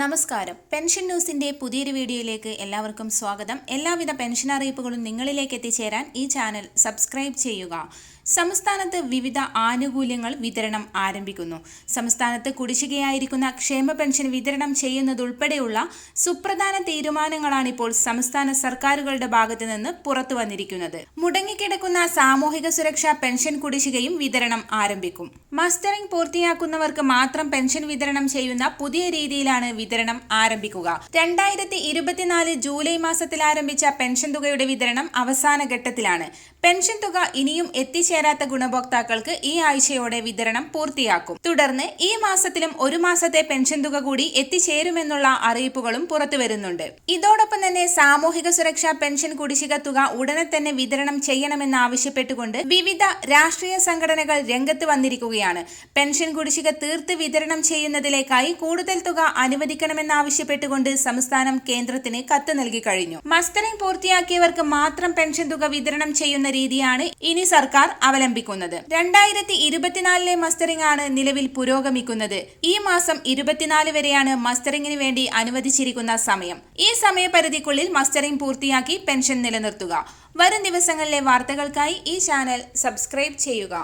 നമസ്കാരം. പെൻഷൻ ന്യൂസിന്റെ പുതിയൊരു വീഡിയോയിലേക്ക് എല്ലാവർക്കും സ്വാഗതം. എല്ലാവിധ പെൻഷൻ അറിയിപ്പുകളും നിങ്ങളിലേക്ക് എത്തിച്ചേരാൻ ഈ ചാനൽ സബ്സ്ക്രൈബ് ചെയ്യുക. സംസ്ഥാനത്ത് വിവിധ ആനുകൂല്യങ്ങൾ വിതരണം ആരംഭിക്കുന്നു. സംസ്ഥാനത്ത് കുടിശ്ശികയായിരിക്കുന്ന ക്ഷേമ പെൻഷൻ വിതരണം ചെയ്യുന്നതുൾപ്പെടെയുള്ള സുപ്രധാന തീരുമാനങ്ങളാണ് ഇപ്പോൾ സംസ്ഥാന സർക്കാരുകളുടെ ഭാഗത്ത് നിന്ന് പുറത്തു വന്നിരിക്കുന്നത്. മുടങ്ങിക്കിടക്കുന്ന സാമൂഹിക സുരക്ഷാ പെൻഷൻ കുടിശ്ശികയും വിതരണം ആരംഭിക്കും. മസ്റ്ററിംഗ് പൂർത്തിയാക്കുന്നവർക്ക് മാത്രം പെൻഷൻ വിതരണം ചെയ്യുന്ന പുതിയ രീതിയിലാണ് വിതരണം ആരംഭിക്കുക. രണ്ടായിരത്തി ഇരുപത്തിനാല് ജൂലൈ മാസത്തിൽ ആരംഭിച്ച പെൻഷൻ തുകയുടെ വിതരണം അവസാന ഘട്ടത്തിലാണ്. പെൻഷൻ തുക ഇനിയും എത്തിച്ചേരാത്ത ഗുണഭോക്താക്കൾക്ക് ഈ ആഴ്ചയോടെ വിതരണം പൂർത്തിയാക്കും. തുടർന്ന് ഈ മാസത്തിലും ഒരു മാസത്തെ പെൻഷൻ തുക കൂടി എത്തിച്ചേരുമെന്നുള്ള അറിയിപ്പുകളും പുറത്തു വരുന്നുണ്ട്. ഇതോടൊപ്പം തന്നെ സാമൂഹിക സുരക്ഷാ പെൻഷൻ കുടിശ്ശിക തുക ഉടനെ തന്നെ വിതരണം ചെയ്യണമെന്ന് ആവശ്യപ്പെട്ടുകൊണ്ട് വിവിധ രാഷ്ട്രീയ സംഘടനകൾ രംഗത്ത് വന്നിരിക്കുകയാണ്. പെൻഷൻ കുടിശ്ശിക തീർത്ത് വിതരണം ചെയ്യുന്നതിലേക്കായി കൂടുതൽ തുക അനുവദിക്കണമെന്നാവശ്യപ്പെട്ടുകൊണ്ട് സംസ്ഥാനം കേന്ദ്രത്തിന് കത്ത് നൽകി കഴിഞ്ഞു. മസ്റ്ററിംഗ് പൂർത്തിയാക്കിയവർക്ക് മാത്രം പെൻഷൻ തുക വിതരണം ചെയ്യുന്ന രീതിയാണ് ഇനി സർക്കാർ അവലംബിക്കുന്നത്. രണ്ടായിരത്തി ഇരുപത്തിനാലിലെ മസ്റ്ററിംഗ് ആണ് നിലവിൽ പുരോഗമിക്കുന്നത്. ഈ മാസം ഇരുപത്തിനാല് വരെയാണ് മസ്റ്ററിംഗിന് വേണ്ടി അനുവദിച്ചിരിക്കുന്ന സമയം. ഈ സമയപരിധിക്കുള്ളിൽ മസ്റ്ററിംഗ് പൂർത്തിയാക്കി പെൻഷൻ നിലനിർത്തുക. വരും ദിവസങ്ങളിലെ വാർത്തകൾക്കായി ഈ ചാനൽ സബ്സ്ക്രൈബ് ചെയ്യുക.